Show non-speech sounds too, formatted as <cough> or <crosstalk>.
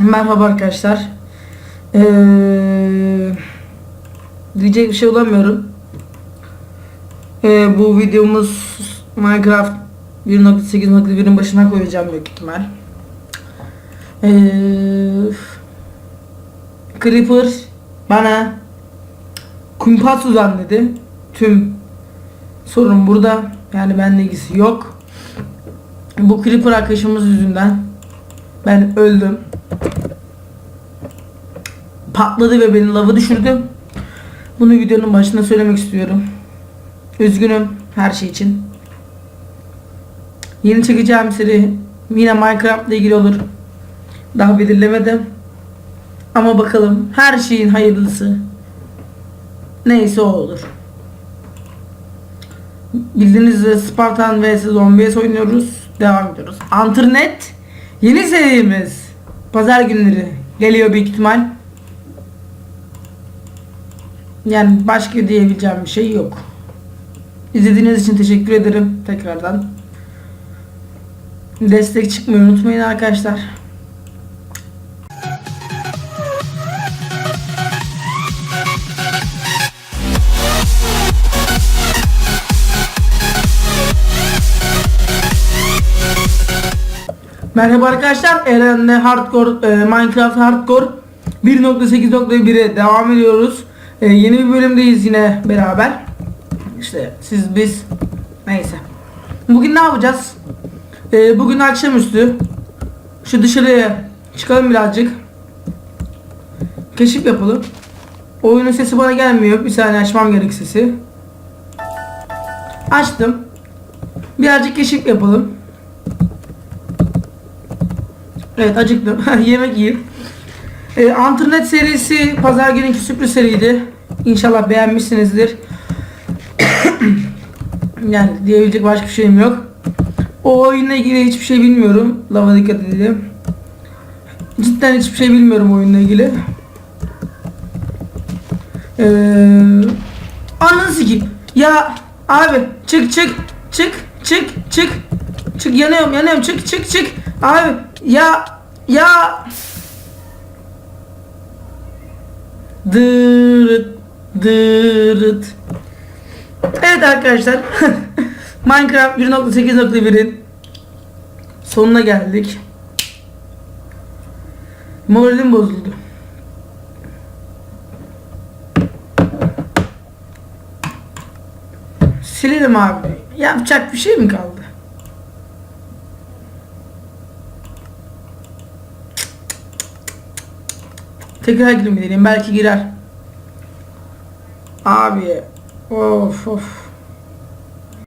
Merhaba arkadaşlar. Ee, diyecek bir şey bulamıyorum. Ee, bu videomuz Minecraft 1.8.1'in başına koyacağım büyük ihtimal. Ee, Creeper bana kumpas düzenledi. Tüm sorun burada. Yani benimle ilgisi yok. Bu Creeper arkadaşımız yüzünden ben öldüm. Patladı ve beni lava düşürdü. Bunu videonun başında söylemek istiyorum. Üzgünüm her şey için. Yeni çekeceğim seri yine Minecraft ile ilgili olur. Daha belirlemedim. Ama bakalım her şeyin hayırlısı. Neyse o olur. Bildiğiniz üzere Spartan vs Zombies oynuyoruz. Devam ediyoruz. Anternet yeni serimiz. Pazar günleri geliyor büyük ihtimal. Yani başka diyebileceğim bir şey yok. İzlediğiniz için teşekkür ederim tekrardan. Destek çıkmayı unutmayın arkadaşlar. Merhaba arkadaşlar. Eren'le Hardcore e, Minecraft Hardcore 1.8.1'e devam ediyoruz. E, yeni bir bölümdeyiz yine beraber. İşte siz biz neyse. Bugün ne yapacağız? E, bugün akşamüstü şu dışarıya çıkalım birazcık. Keşif yapalım. Oyunun sesi bana gelmiyor. Bir saniye açmam gerek sesi. Açtım. Birazcık keşif yapalım. Evet acıktım. <laughs> Yemek yiyeyim. Ee, Anternet serisi pazar gününkü sürpriz seriydi. İnşallah beğenmişsinizdir. <coughs> yani diyebilecek başka bir şeyim yok. O oyunla ilgili hiçbir şey bilmiyorum. Lava dikkat edelim. Cidden hiçbir şey bilmiyorum oyunla ilgili. Ee, ananı sikeyim. Ya abi çık çık çık çık çık çık yanıyorum yanıyorum çık çık çık abi ya ya dırıt dırıt Evet arkadaşlar <laughs> Minecraft 1.8.1'in sonuna geldik. Moralim bozuldu. Silelim abi. Yapacak bir şey mi kaldı? Tekrar girmeyelim. Belki girer. Abi. Of of.